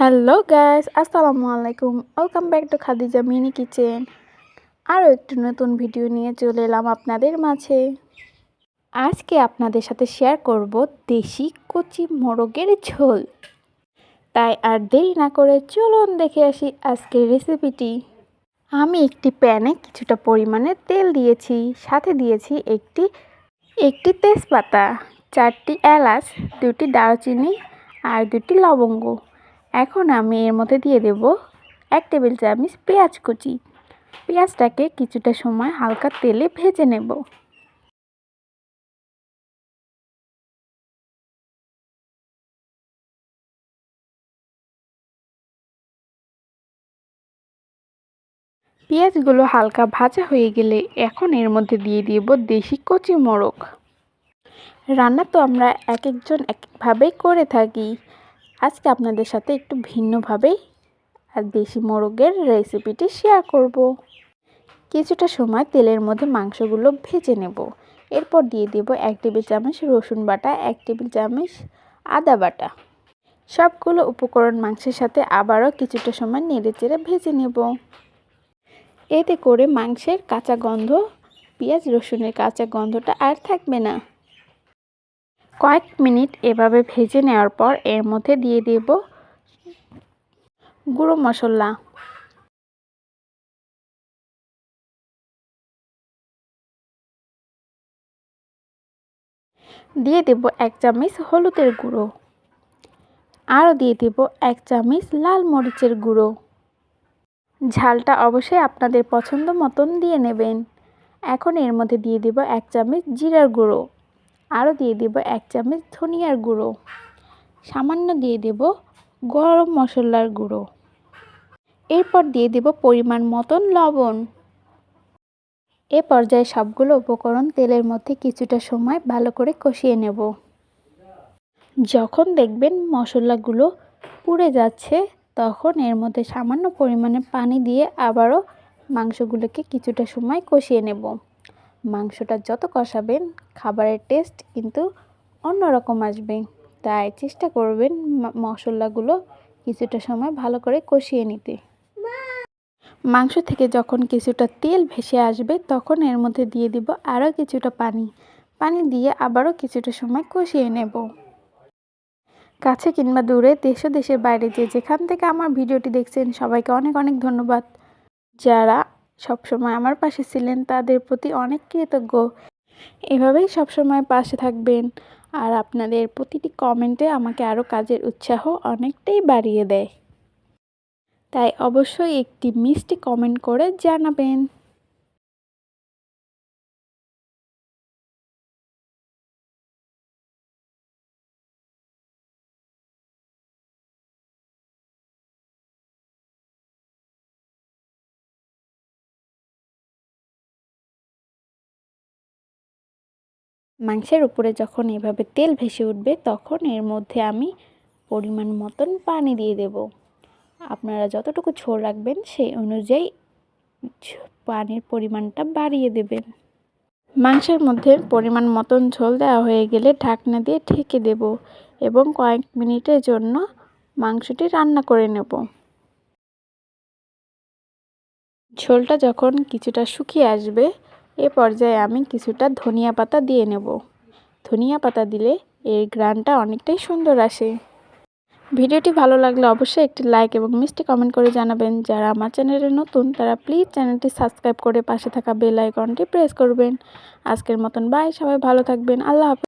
Hello guys আসসালামু আলাইকুম welcome back to Khadija mini kitchen আরও একটি নতুন ভিডিও নিয়ে চলে এলাম আপনাদের মাঝে। আজকে আপনাদের সাথে শেয়ার করব দেশি কচি মোরগের ঝোল। তাই আর দেরি না করে চলুন দেখে আসি আজকের রেসিপিটি আমি একটি প্যানে কিছুটা পরিমাণে তেল দিয়েছি, সাথে দিয়েছি একটি একটি তেজপাতা, চারটি এলাচ, দুটি দারচিনি আর দুটি লবঙ্গ। এখন আমি এর মধ্যে দিয়ে দেব এক টেবিল চামচ পেঁয়াজ কুচি। পেঁয়াজটাকে কিছুটা সময় হালকা তেলে ভেজে নেব। পেঁয়াজগুলো হালকা ভাজা হয়ে গেলে এখন এর মধ্যে দিয়ে দিব দেশি কচি মোরগ রান্না তো আমরা এক একজন একভাবেই করে থাকি। আজকে আপনাদের সাথে একটু ভিন্নভাবেই আর দেশি মোরগের রেসিপিটি শেয়ার করব। কিছুটা সময় তেলের মধ্যে মাংসগুলো ভেজে নেব। এরপর দিয়ে দেব এক টেবিল চামচ রসুন বাটা, এক টেবিল চামচ আদা বাটা। সবগুলো উপকরণ মাংসের সাথে আবারও কিছুটা সময় নেড়ে চেড়ে ভেজে নেব। এতে করে মাংসের কাঁচা গন্ধ, পেঁয়াজ, রসুনের কাঁচা গন্ধটা আর থাকবে না। কয়েক মিনিট এভাবে ভেজে নেওয়ার পর এর মধ্যে দিয়ে দেব গুঁড়ো মশলা। দিয়ে দেব এক চামচ হলুদের গুঁড়ো। আরও দিয়ে দেব এক চামচ লাল মরিচের গুঁড়ো। ঝালটা অবশ্যই আপনাদের পছন্দ মতন দিয়ে নেবেন। এখন এর মধ্যে দিয়ে দেব এক চামচ জিরার গুঁড়ো। আরও দিয়ে দেব এক চামচ ধনিয়ার গুঁড়ো। সামান্য দিয়ে দেব গরম মশলার গুঁড়ো। এরপর দিয়ে দেব পরিমাণ মতন লবণ। এ পর্যায়ে সবগুলো উপকরণ তেলের মধ্যে কিছুটা সময় ভালো করে কষিয়ে নেব। যখন দেখবেন মশলাগুলো পুড়ে যাচ্ছে, তখন এর মধ্যে সামান্য পরিমাণে পানি দিয়ে আবারও মাংসগুলোকে কিছুটা সময় কষিয়ে নেব। মাংসটা যত কষাবেন, খাবারের টেস্ট কিন্তু অন্যরকম আসবে। তাই চেষ্টা করবেন মশলাগুলো কিছুটা সময় ভালো করে কষিয়ে নিতে। মাংস থেকে যখন কিছুটা তেল ভেসে আসবে, তখন এর মধ্যে দিয়ে দিব আরও কিছুটা পানি। পানি দিয়ে আবারও কিছুটা সময় কষিয়ে নেব। কাছে কিংবা দূরে, দেশ দেশের বাইরে যে যেখান থেকে আমার ভিডিওটি দেখছেন, সবাইকে অনেক অনেক ধন্যবাদ। যারা সবসময় আমার পাশে ছিলেন তাদের প্রতি অনেক কৃতজ্ঞ। এভাবেই সবসময় পাশে থাকবেন। আর আপনাদের প্রতিটি কমেন্টে আমাকে আরও কাজের উৎসাহ অনেকটাই বাড়িয়ে দেয়। তাই অবশ্যই একটি মিষ্টি কমেন্ট করে জানাবেন। মাংসের উপরে যখন এভাবে তেল ভেসে উঠবে, তখন এর মধ্যে আমি পরিমাণ মতন পানি দিয়ে দেব। আপনারা যতটুকু ঝোল রাখবেন, সেই অনুযায়ী পানির পরিমাণটা বাড়িয়ে দেবেন। মাংসের মধ্যে পরিমাণ মতন ঝোল দেওয়া হয়ে গেলে ঢাকনা দিয়ে ঢেকে দেব এবং কয়েক মিনিটের জন্য মাংসটি রান্না করে নেব। ঝোলটা যখন কিছুটা শুকিয়ে আসবে এ পর্যায়ে আমি কিছুটা ধনিয়া পাতা দিয়ে নেব। ধনিয়া পাতা দিলে এর গ্রানটা অনেকটাই সুন্দর আসে। ভিডিওটি ভালো লাগলে অবশ্যই একটি লাইক এবং মিষ্টি কমেন্ট করে জানাবেন। যারা আমার চ্যানেলে নতুন, তারা প্লিজ চ্যানেলটি সাবস্ক্রাইব করে পাশে থাকা বেল আইকনটি প্রেস করবেন। আজকের মতন বাই, সবাই ভালো থাকবেন। আল্লাহ হাফেজ।